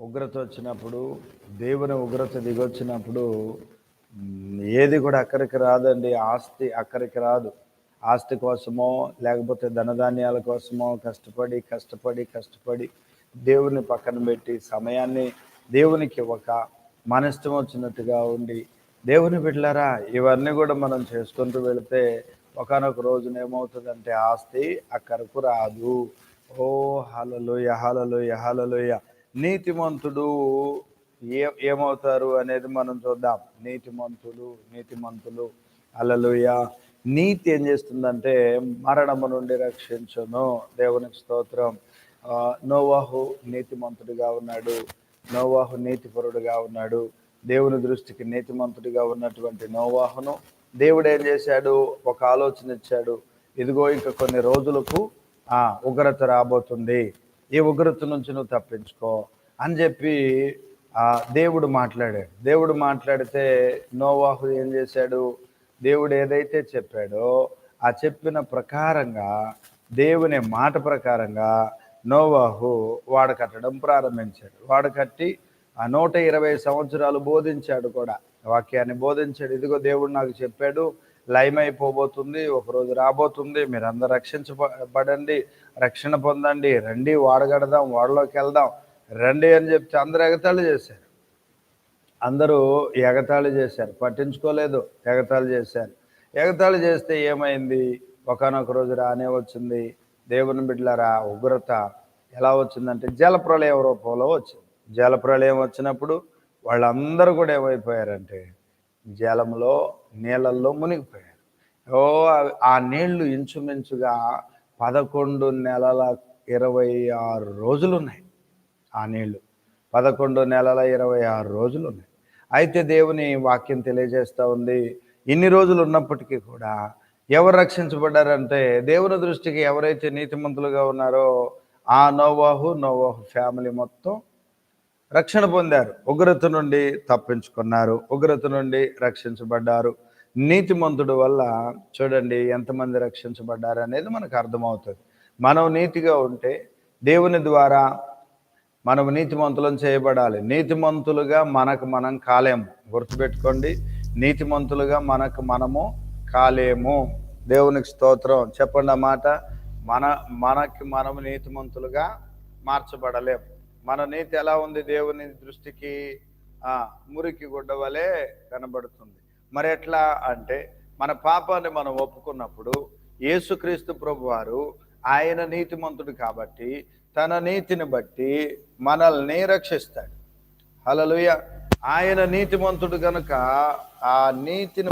ఉగ్రత వచ్చినప్పుడు దేవుని ఉగ్రత దిగొచ్చినప్పుడు ఏది కూడా అక్కడికి రాదండి. ఆస్తి అక్కడికి రాదు. ఆస్తి కోసమో లేకపోతే ధనధాన్యాల కోసమో కష్టపడి కష్టపడి కష్టపడి దేవుని పక్కన పెట్టి సమయాన్ని దేవునికి ఇవ్వక మన ఇష్టం వచ్చినట్టుగా ఉండి దేవుని బిడ్డలారా ఇవన్నీ కూడా మనం చేసుకుంటూ వెళితే ఒకనొక రోజున ఏమవుతుందంటే ఆస్తి అక్కడకు రాదు. ఓ హలలోయ హలలోయ హలలోయ నీతిమంతుడు ఏ ఏమవుతారు అనేది మనం చూద్దాం. నీతిమంతులు నీతిమంతులు. అలలుయ నీతి ఏం చేస్తుందంటే మరణము నుండి రక్షించును. దేవునికి స్తోత్రం. నోవాహు నీతిమంతుడిగా ఉన్నాడు. నోవాహు నీతిపరుడుగా ఉన్నాడు. దేవుని దృష్టికి నీతిమంతుడిగా ఉన్నటువంటి నోవాహును దేవుడు ఏం చేశాడు? ఒక ఆలోచన ఇచ్చాడు. ఇదిగో ఇక కొన్ని రోజులకు ఉగ్రత రాబోతుంది. ఈ ఉగ్రత నుంచి నువ్వు తప్పించుకో అని చెప్పి దేవుడు మాట్లాడాడు. దేవుడు మాట్లాడితే నోవాహు ఏం చేశాడు? దేవుడు ఏదైతే చెప్పాడో ఆ చెప్పిన ప్రకారంగా దేవుని మాట ప్రకారంగా నోవాహు వాడు కట్టడం ప్రారంభించాడు. వాడు కట్టి ఆ నూట ఇరవై సంవత్సరాలు బోధించాడు కూడా. వాక్యాన్ని బోధించాడు. ఇదిగో దేవుడు నాకు చెప్పాడు లయమైపోబోతుంది ఒకరోజు రాబోతుంది. మీరందరూ రక్షించబడండి రక్షణ పొందండి. రండి వాడగడదాం వాడలోకి వెళ్దాం. రండి అని చెప్తే అందరూ ఎగతాళి చేశారు. అందరూ ఎగతాళి చేశారు. పట్టించుకోలేదు ఎగతాళి చేశారు. ఎగతాళి చేస్తే ఏమైంది? ఒకనొక రోజు రానే వచ్చింది. దేవుని బిడ్డలారా ఉగ్రత ఎలా వచ్చిందంటే జలప్రలయం రూపంలో వచ్చింది. జలప్రలయం వచ్చినప్పుడు వాళ్ళందరూ కూడా ఏమైపోయారంటే జలంలో నీళ్ళల్లో మునిగిపోయారు. ఓ ఆ నీళ్ళు ఇంచుమించుగా పదకొండు నెలల ఇరవై ఆరు రోజులు ఉన్నాయి ఆ నీళ్ళు. పదకొండు నెలల ఇరవై ఆరు రోజులు ఉన్నాయి అయితే దేవుని వాక్యం తెలియజేస్తూ ఉంది. ఇన్ని రోజులు ఉన్నప్పటికీ కూడా ఎవరు రక్షించబడ్డారంటే దేవుని దృష్టికి ఎవరైతే నీతిమంతులుగా ఉన్నారో ఆ నోవాహు నోవాహు ఫ్యామిలీ మొత్తం రక్షణ పొందారు. ఉగ్రత నుండి తప్పించుకున్నారు. ఉగ్రత నుండి రక్షించబడ్డారు. నీతిమంతుడు వల్ల చూడండి ఎంతమంది రక్షించబడ్డారు అనేది మనకు అర్థమవుతుంది. మనం నీతిగా ఉంటే దేవుని ద్వారా మనం నీతిమంతులం చేయబడాలి. నీతిమంతులుగా మనకు మనం కాలేము. గుర్తుపెట్టుకోండి. నీతిమంతులుగా మనకు మనము కాలేము. దేవునికి స్తోత్రం. చెప్పండి మాట. మన మనకి మనము నీతిమంతులుగా మార్చబడలేము. మన నీతి ఎలా ఉంది దేవుని దృష్టికి? మురికి గుడ్డ వలె కనబడుతుంది. మరి ఎట్లా అంటే మన పాపాన్ని మనం ఒప్పుకున్నప్పుడు యేసుక్రీస్తు ప్రభు వారు ఆయన నీతిమంతుడు కాబట్టి తన నీతిని బట్టి మనల్ని రక్షిస్తాడు. హలలుయ ఆయన నీతిమంతుడు కనుక ఆ నీతిని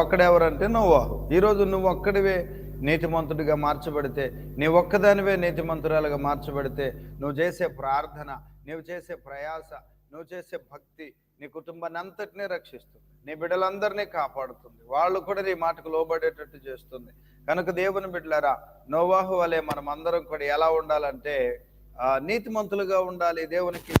ఒక్కడెవరంటే నువ్వు. ఈరోజు నువ్వు ఒక్కడివే నీతిమంతుడిగా మార్చబడితే నీ ఒక్కదానివే నీతిమంతురాలుగా మార్చబడితే నువ్వు చేసే ప్రార్థన నువ్వు చేసే ప్రయాస నువ్వు చేసే భక్తి నీ కుటుంబాన్ని అంతటినీ రక్షిస్తుంది. నీ బిడ్డలందరినీ కాపాడుతుంది. వాళ్ళు కూడా నీ మాటకు లోబడేటట్టు చేస్తుంది. కనుక దేవుని బిడ్డలారా నోవాహు వలె మనం అందరం కూడా ఎలా ఉండాలంటే నీతిమంతులుగా ఉండాలి దేవునికి.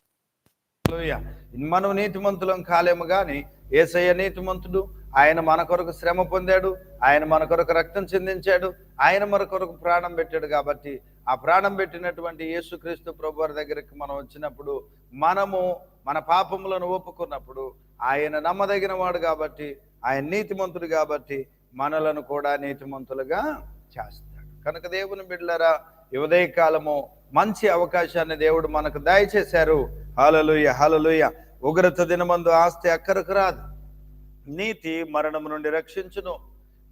మనం నీతిమంతులం కాలేము కానీ ఏసయ్య నీతిమంతుడు ఆయన మన కొరకు శ్రమ పొందాడు ఆయన మన కొరకు రక్తం చెందించాడు ఆయన మన కొరకు ప్రాణం పెట్టాడు కాబట్టి ఆ ప్రాణం పెట్టినటువంటి యేసుక్రీస్తు ప్రభు వారి దగ్గరికి మనం వచ్చినప్పుడు మనము మన పాపములను ఒప్పుకున్నప్పుడు ఆయన నమ్మదగిన వాడు కాబట్టి ఆయన నీతిమంతుడు కాబట్టి మనలను కూడా నీతిమంతులుగా చేస్తాడు. కనుక దేవుని బిడ్డలరా ఉదయకాలము మంచి అవకాశాన్ని దేవుడు మనకు దయచేశారు. హలలుయ హలలుయ ఉగ్రత దినమందు ఆస్తి అక్కరకు రాదు. నీతి మరణము నుండి రక్షించును.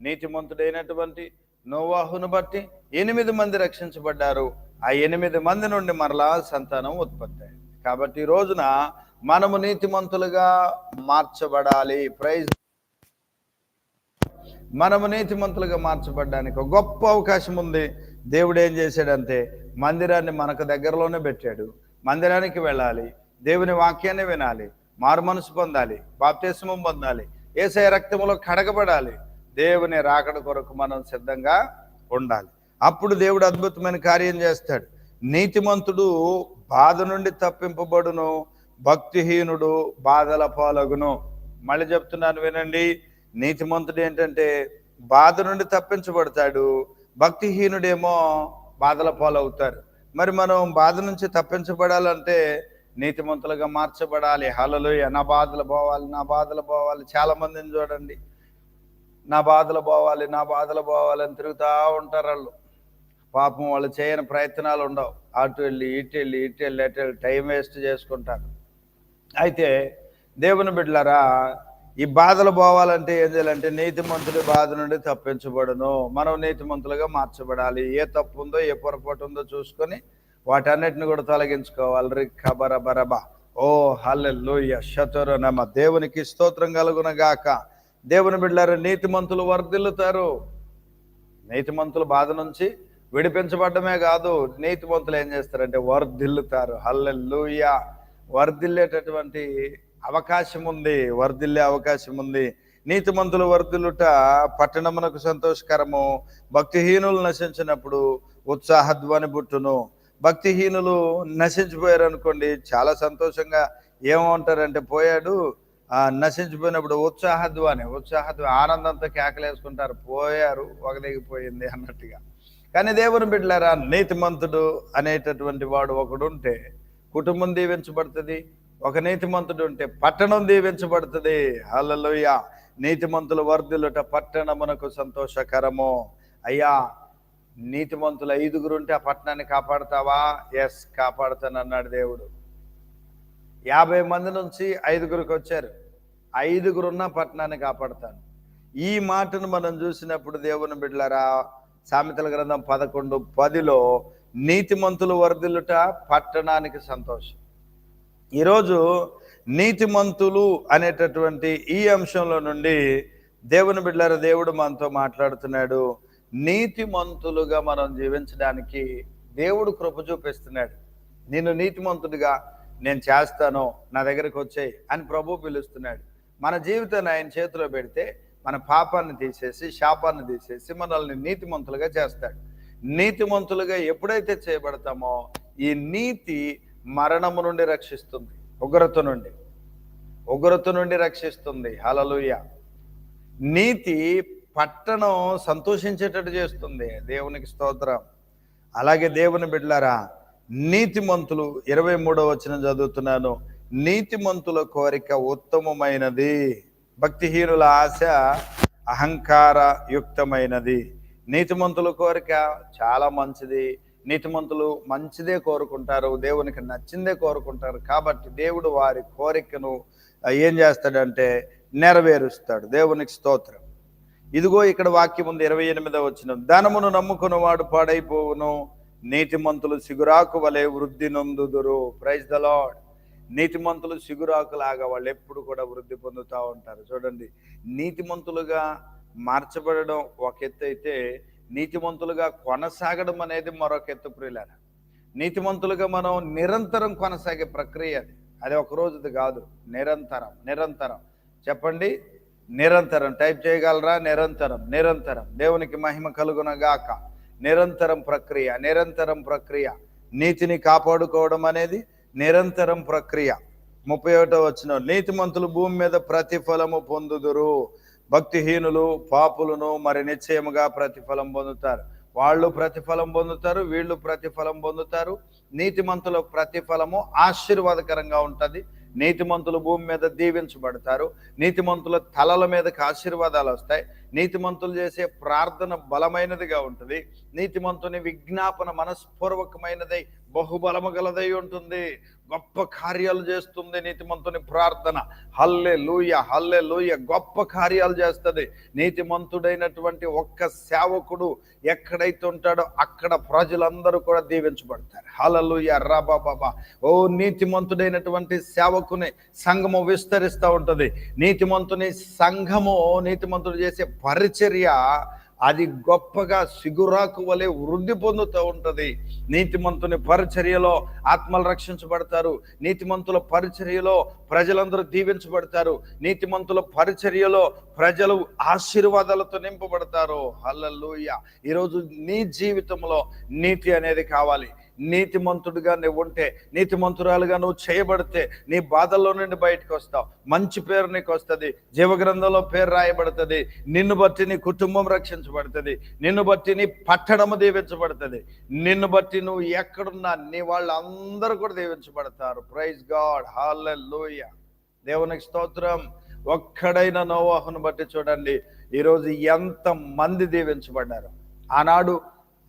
నీతిమంతుడైనటువంటి నోవాహును బట్టి ఎనిమిది మంది రక్షించబడ్డారు. ఆ ఎనిమిది మంది నుండి మరలా సంతానం ఉత్పత్తి అయింది. కాబట్టి ఈ రోజున మనము నీతిమంతులుగా మార్చబడాలి. ప్రైజ్ మనము నీతిమంతులుగా మార్చబడ్డానికి ఒక గొప్ప అవకాశం ఉంది. దేవుడు ఏం చేశాడంటే మందిరాన్ని మనకు దగ్గరలోనే పెట్టాడు. మందిరానికి వెళ్ళాలి. దేవుని వాక్యాన్ని వినాలి. మారు మనసు పొందాలి. బాప్తిస్మం పొందాలి. ఏసఐ రక్తములో కడగబడాలి. దేవుని రాకడ కొరకు మనం సిద్ధంగా ఉండాలి. అప్పుడు దేవుడు అద్భుతమైన కార్యం చేస్తాడు. నీతిమంతుడు బాధ నుండి తప్పింపబడును. భక్తిహీనుడు బాధల పాలగును. మళ్ళీ చెప్తున్నాను వినండి. నీతిమంతుడు ఏంటంటే బాధ నుండి తప్పించబడతాడు. భక్తిహీనుడేమో బాధల పాలవుతారు. మరి మనం బాధ నుంచి తప్పించబడాలంటే నీతిమంతులుగా మార్చబడాలి. హలలు నా బాధలు పోవాలి నా బాధలు పోవాలి. చాలా మందిని చూడండి. నా బాధలు పోవాలి నా బాధలు పోవాలి అని తిరుగుతూ ఉంటారు వాళ్ళు. పాపం వాళ్ళు చేయని ప్రయత్నాలు ఉండవు. అటు వెళ్ళి ఇటు వెళ్ళి ఇటు వెళ్ళి అటు వెళ్ళి టైం వేస్ట్ చేసుకుంటారు. అయితే దేవుని బిడ్డలారా ఈ బాధలు పోవాలంటే ఏం చేయాలంటే నీతిమంతుడి బాధ నుండి తప్పించబడును. మనం నీతిమంతులుగా మార్చబడాలి. ఏ తప్పు ఉందో ఏ పొరపాటు ఉందో చూసుకొని వాటన్నిటిని కూడా తొలగించుకోవాలి రి ఖబర బరబా ఓ హల్లెలూయ. శతురు నమ. దేవునికి స్తోత్రం కలుగునగాక. దేవుని బిడ్డారు నీతిమంతులు వర్ధిల్లుతారు. నీతిమంతులు బాధ నుంచి విడిపించబడమే కాదు నీతిమంతులు ఏం చేస్తారంటే వర్ధిల్లుతారు. హల్లెలూయ. వర్ధిల్లేటటువంటి అవకాశం ఉంది. వర్ధిల్లే అవకాశం ఉంది. నీతిమంతులు వర్ధిల్లుట పట్టణమునకు సంతోషకరము. భక్తిహీనులు నశించినప్పుడు ఉత్సాహధ్వని బుట్టును భక్తిహీనులు నశించిపోయారు అనుకోండి చాలా సంతోషంగా ఏమంటారంటే పోయాడు ఆ నశించిపోయినప్పుడు ఉత్సాహధ్వని ఉత్సాహధ్వ ఆనందంతో కేకలేసుకుంటారు పోయారు ఒకదిగిపోయింది అన్నట్టుగా. కానీ దేవుని బిడ్డలారా నీతిమంతుడు అనేటటువంటి వాడు ఒకడు ఉంటే కుటుంబం దీవించబడుతుంది ఒక నీతిమంతుడు ఉంటే పట్టణం దీవించబడుతుంది. హల్లెలూయ. నీతిమంతులు వర్ధులుట పట్టణమునకు సంతోషకరము. అయ్యా నీతిమంతులు ఐదుగురు ఉంటే ఆ పట్టణాన్ని కాపాడుతావా? ఎస్ కాపాడుతాను అన్నాడు దేవుడు. యాభై మంది నుంచి ఐదుగురికి వచ్చారు. ఐదుగురున్న పట్టణాన్ని కాపాడుతాను. ఈ మాటను మనం చూసినప్పుడు దేవుని బిడ్డలారా సామెతల గ్రంథం పదకొండు పదిలో నీతిమంతులు వరదిల్లుట పట్టణానికి సంతోషం. ఈరోజు నీతిమంతులు అనేటటువంటి ఈ అంశంలో నుండి దేవుని బిడ్డలారా దేవుడు మనతో మాట్లాడుతున్నాడు. నీతిమంతులుగా మనం జీవించడానికి దేవుడు కృప చూపిస్తున్నాడు. నేను నీతిమంతుడిగా నేను చేస్తాను నా దగ్గరికి వచ్చేయి అని ప్రభు పిలుస్తున్నాడు. మన జీవితాన్ని ఆయన చేతిలో పెడితే మన పాపాన్ని తీసేసి శాపాన్ని తీసేసి మనల్ని నీతిమంతులుగా చేస్తాడు. నీతిమంతులుగా ఎప్పుడైతే చేయబడతామో ఈ నీతి మరణము నుండి రక్షిస్తుంది. ఉగ్రత నుండి. ఉగ్రత నుండి రక్షిస్తుంది. హలలుయ నీతి పట్టణం సంతోషించేటట్టు చేస్తుంది. దేవునికి స్తోత్రం. అలాగే దేవుని బిడ్డలారా నీతిమంతులు ఇరవై మూడవ వచ్చిన చదువుతున్నాను. నీతిమంతుల కోరిక ఉత్తమమైనది. భక్తిహీనుల ఆశ అహంకార యుక్తమైనది నీతిమంతుల కోరిక చాలా మంచిది. నీతిమంతులు మంచిదే కోరుకుంటారు దేవునికి నచ్చిందే కోరుకుంటారు. కాబట్టి దేవుడు వారి కోరికను ఏం చేస్తాడంటే నెరవేరుస్తాడు. దేవునికి స్తోత్రం. ఇదిగో ఇక్కడ వాక్యం ఉంది ఇరవై ఎనిమిదవ వచ్చిన ధనమును నమ్ముకున్న వాడు పాడైపోవును. నీతిమంతులు సిగురాకు వలె వృద్ధి నొందుదురు. ప్రైజ్ ద లాడ్ నీతిమంతులు సిగురాకులాగా వాళ్ళు ఎప్పుడు కూడా వృద్ధి పొందుతూ ఉంటారు. చూడండి నీతిమంతులుగా మార్చబడడం ఒక ఎత్తు అయితే నీతిమంతులుగా కొనసాగడం అనేది మరొక ఎత్తు ప్రియులారా. నీతిమంతులుగా మనం నిరంతరం కొనసాగే ప్రక్రియ అది. అది ఒక రోజుది కాదు. నిరంతరం నిరంతరం. చెప్పండి నిరంతరం టైప్ చేయగలరా? నిరంతరం నిరంతరం. దేవునికి మహిమ కలుగునగాక. నిరంతరం ప్రక్రియ నిరంతరం ప్రక్రియ. నీతిని కాపాడుకోవడం అనేది నిరంతరం ప్రక్రియ. ముప్పై ఒకటో వచ్చిన నీతిమంతులు భూమి మీద ప్రతిఫలము పొందుదురు. భక్తిహీనులు పాపులను మరి నిశ్చయముగా ప్రతిఫలం పొందుతారు. వాళ్ళు ప్రతిఫలం పొందుతారు వీళ్ళు ప్రతిఫలం పొందుతారు. నీతిమంతుల ప్రతిఫలము ఆశీర్వాదకరంగా ఉంటుంది. నీతిమంతులు భూమి మీద దీవించబడతారు. నీతిమంతుల తలల మీదకి ఆశీర్వాదాలు వస్తాయి. నీతిమంతులు చేసే ప్రార్థన బలమైనదిగా ఉంటుంది. నీతిమంతుని విజ్ఞాపన మనస్పూర్వకమైనదై బహుబలము గలదై ఉంటుంది. గొప్ప కార్యాలు చేస్తుంది నీతిమంతుని ప్రార్థన. హల్లే లూయ హల్లే లూయ గొప్ప కార్యాలు చేస్తుంది. నీతిమంతుడైనటువంటి ఒక్క సేవకుడు ఎక్కడైతే ఉంటాడో అక్కడ ప్రజలందరూ కూడా దీవించబడతారు. హలలుయ రాబా బాబా ఓ నీతిమంతుడైనటువంటి సేవకుని సంఘము విస్తరిస్తూ ఉంటుంది. నీతిమంతుని సంఘము నీతిమంతుడు చేసే పరిచర్య అది గొప్పగా సిగురాకు వలె వృద్ధి పొందుతూ ఉంటుంది. నీతిమంతుని పరిచర్యలో ఆత్మలు రక్షించబడతారు. నీతిమంతుల పరిచర్యలో ప్రజలందరూ దీవించబడతారు. నీతిమంతుల పరిచర్యలో ప్రజలు ఆశీర్వాదాలతో నింపబడతారు. హల్లెలూయా. ఈరోజు నీ జీవితంలో నీతి అనేది కావాలి. నీతిమంతుడిగా నువ్వు ఉంటే నీతిమంతురాలుగా నువ్వు చేయబడితే నీ బాధల్లో నుండి బయటకు వస్తావు. మంచి పేరు నీకు వస్తుంది. జీవగ్రంథంలో పేరు రాయబడుతుంది. నిన్ను బట్టి నీ కుటుంబం రక్షించబడుతుంది. నిన్ను బట్టి నీ పట్టణము దీవించబడుతుంది. నిన్ను బట్టి నువ్వు ఎక్కడున్నా నీ వాళ్ళందరూ కూడా దీవించబడతారు. ప్రైజ్ గాడ్ హాలూయ దేవునికి స్తోత్రం. ఒక్కడైన నోవాహును బట్టి చూడండి. ఈరోజు ఎంత మంది దీవించబడ్డారు. ఆనాడు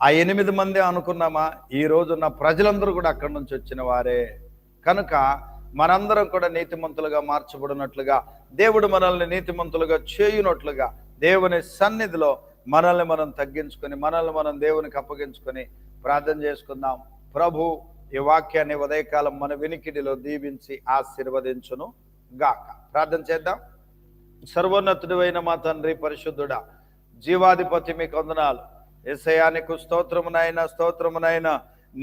ఆ ఎనిమిది మంది అనుకున్నామా? ఈ రోజున్న ప్రజలందరూ కూడా అక్కడి నుంచి వచ్చిన వారే. కనుక మనందరం కూడా నీతిమంతులుగా మార్చబడినట్లుగా దేవుడు మనల్ని నీతిమంతులుగా చేయునట్లుగా దేవుని సన్నిధిలో మనల్ని మనం తగ్గించుకొని మనల్ని మనం దేవునికి అప్పగించుకొని ప్రార్థన చేసుకుందాం. ప్రభు ఈ వాక్యాన్ని ఉదయకాలం మన వినికిడిలో దీవించి ఆశీర్వదించును గాక. ప్రార్థన చేద్దాం. సర్వోన్నతుడైన మా తండ్రి పరిశుద్ధుడా జీవాధిపతి మీకు వందనాలు. ఎసయానికి స్తోత్రమునైనా స్తోత్రమునైనా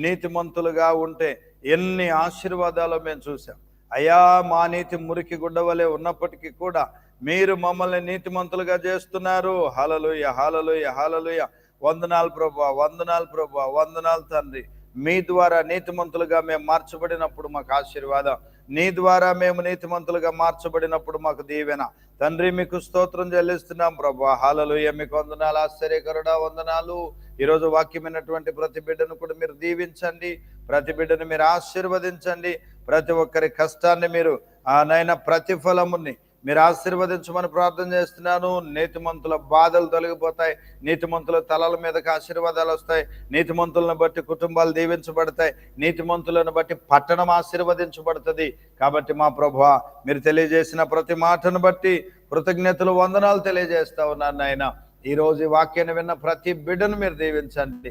నీతిమంతులుగా ఉంటే ఎన్ని ఆశీర్వాదాలు మేము చూసాం అయా మా నీతి మురికి గుడ్డవలే ఉన్నప్పటికీ కూడా మీరు మమ్మల్ని నీతిమంతులుగా చేస్తున్నారు. హలలుయ హలలుయ హలలుయ వందనాలు ప్రభా వందనాలు ప్రభా వందనాలు తండ్రి. మీ ద్వారా నీతిమంతులుగా మేము మార్చబడినప్పుడు మాకు ఆశీర్వాదం. నీ ద్వారా మేము నీతిమంతులుగా మార్చబడినప్పుడు మాకు దీవెన. తండ్రి మీకు స్తోత్రం చెల్లిస్తున్నాం ప్రభా. హాలలుయ మీకు వందనాలు ఆశ్చర్యకరుడా వందనాలు. ఈరోజు వాక్యమైనటువంటి ప్రతి బిడ్డను కూడా మీరు దీవించండి. ప్రతి బిడ్డను మీరు ఆశీర్వదించండి. ప్రతి ఒక్కరి కష్టాన్ని మీరు ఆ నైనా ప్రతిఫలముని మీరు ఆశీర్వదించమని ప్రార్థన చేస్తున్నాను. నీతిమంతుల బాధలు తొలగిపోతాయి. నీతిమంతుల తలల మీదకి ఆశీర్వాదాలు వస్తాయి. నీతిమంతులను బట్టి కుటుంబాలు దీవించబడతాయి. నీతిమంతులను బట్టి పట్టణం ఆశీర్వదించబడుతుంది. కాబట్టి మా ప్రభు మీరు తెలియజేసిన ప్రతి మాటను బట్టి కృతజ్ఞతలు వందనాలు తెలియజేస్తా ఉన్నాను నాయన. ఈరోజు ఈ వాక్యాన్ని విన్న ప్రతి బిడ్డను మీరు దీవించండి.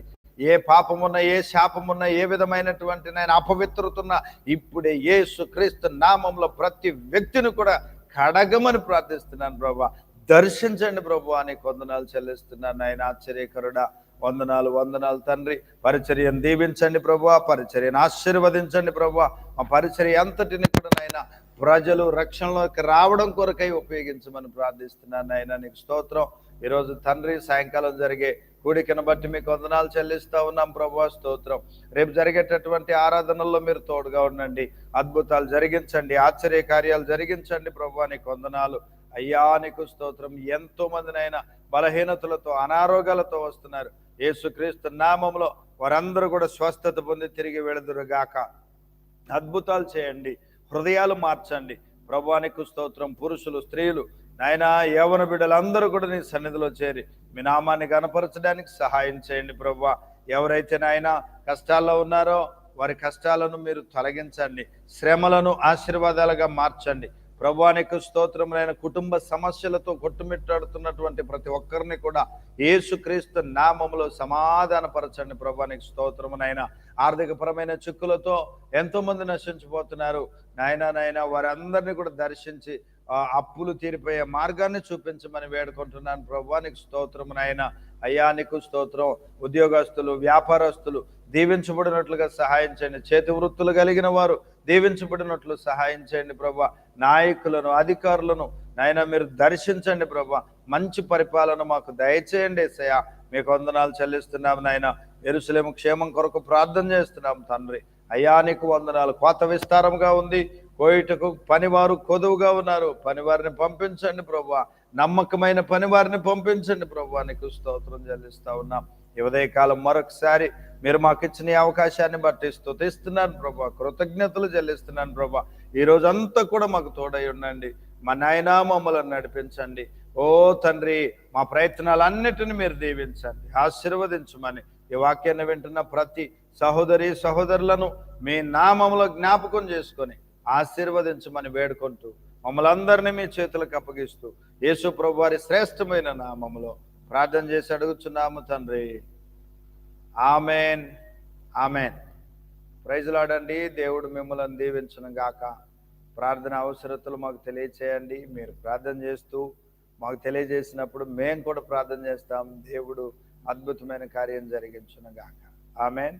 ఏ పాపమున్న ఏ శాపమున్న ఏ విధమైనటువంటి నేను అపవిత్రుతున్న ఇప్పుడే యేసు క్రీస్తు నామంలో ప్రతి వ్యక్తిని కూడా కడగమని ప్రార్థిస్తున్నాను ప్రభా. దర్శించండి ప్రభు అని కొందనాలు చెల్లిస్తున్నాను ఆయన ఆశ్చర్యకరుడా వందనాలు వందనాలు తండ్రి. పరిచర్యను దీవించండి ప్రభు. పరిచర్యను ఆశీర్వదించండి ప్రభు. ఆ పరిచర్య అంతటిని కూడా నాయన ప్రజలు రక్షణలోకి రావడం కొరకై ఉపయోగించమని ప్రార్థిస్తున్నాను నాయన. నీకు స్తోత్రం. ఈరోజు తండ్రి సాయంకాలం జరిగే కూడికను బట్టి మీకు వందనాలు చెల్లిస్తూ ఉన్నాం ప్రభా స్తోత్రం. రేపు జరిగేటటువంటి ఆరాధనల్లో మీరు తోడుగా ఉండండి. అద్భుతాలు జరిగించండి. ఆశ్చర్య కార్యాలు జరిగించండి ప్రభా నీకు వందనాలు. అయ్యా నీకు స్తోత్రం. ఎంతో మందినైనా బలహీనతలతో అనారోగ్యాలతో వస్తున్నారు. యేసుక్రీస్తు నామంలో వారందరూ కూడా స్వస్థత పొంది తిరిగి వెళదురుగాక అద్భుతాలు చేయండి. హృదయాలు మార్చండి. ప్రభానికి స్తోత్రం. పురుషులు స్త్రీలు నాయన యవన బిడ్డలందరూ కూడా నీ సన్నిధిలో చేరి మీ నామాన్ని గనపరచడానికి సహాయం చేయండి ప్రభు ఎవరైతే నాయన కష్టాల్లో ఉన్నారో వారి కష్టాలను మీరు తొలగించండి. శ్రమలను ఆశీర్వాదాలుగా మార్చండి. ప్రభువానికి స్తోత్రములైన కుటుంబ సమస్యలతో కొట్టుమిట్టాడుతున్నటువంటి ప్రతి ఒక్కరిని కూడా ఏసుక్రీస్తు నామములో సమాధానపరచండి ప్రభువానికి స్తోత్రమునైనా ఆర్థికపరమైన చిక్కులతో ఎంతోమంది నశించిపోతున్నారు. నాయన నాయన వారందరినీ కూడా దర్శించి అప్పులు తీరిపోయే మార్గాన్ని చూపించమని వేడుకుంటున్నాను ప్రభువానికి స్తోత్రము నాయన. అయ్యా నీకు స్తోత్రం. ఉద్యోగస్తులు వ్యాపారస్తులు దీవించబడినట్లుగా సహాయం చేయండి. చేతి వృత్తులు కలిగిన వారు దీవించబడినట్లు సహాయం చేయండి ప్రభా నాయకులను అధికారులను నాయన మీరు దర్శించండి ప్రభా మంచి పరిపాలన మాకు దయచేయండి సయా మీకు వందనాలు చెల్లిస్తున్నాం నాయన. ఎరుసలేము క్షేమం కొరకు ప్రార్థన చేస్తున్నాం తండ్రి. అయ్యా నీకు వందనాలు. కోత విస్తారంగా ఉంది. కోయిటకు పనివారు కొదువుగా ఉన్నారు. పనివారిని పంపించండి ప్రభు నమ్మకమైన పనివారిని పంపించండి ప్రభు నీకు స్తోత్రం చెల్లిస్తా ఉన్నాం. ఈ ఉదయకాలం మరొకసారి మీరు మాకు ఇచ్చిన అవకాశాన్ని బట్టి స్థుతిస్తున్నాను ప్రభా కృతజ్ఞతలు చెల్లిస్తున్నాను ప్రభా ఈ రోజంతా కూడా మాకు తోడై ఉండండి. మా నాయన మమ్మలను నడిపించండి. ఓ తండ్రి మా ప్రయత్నాలన్నిటిని మీరు దీవించండి. ఆశీర్వదించమని ఈ వాక్యాన్ని వింటున్న ప్రతి సహోదరి సహోదరులను మీ నామములో జ్ఞాపకం చేసుకొని ఆశీర్వదించమని వేడుకుంటూ మమ్మల్ని అందరినీ మీ చేతులకు అప్పగిస్తూ యేసు ప్రభు వారి శ్రేష్టమైన నామములో ప్రార్థన చేసి అడుగుచున్నాము తండ్రి. ఆమెన్. ఆమెన్. ప్రైజులాడండి దేవుడు మిమ్మల్ని దీవించును గాక. ప్రార్థన అవసరతలు మాకు తెలియచేయండి. మీరు ప్రార్థన చేస్తూ మాకు తెలియజేసినప్పుడు మేము కూడా ప్రార్థన చేస్తాం. దేవుడు అద్భుతమైన కార్యం జరిగించును గాక. ఆమెన్.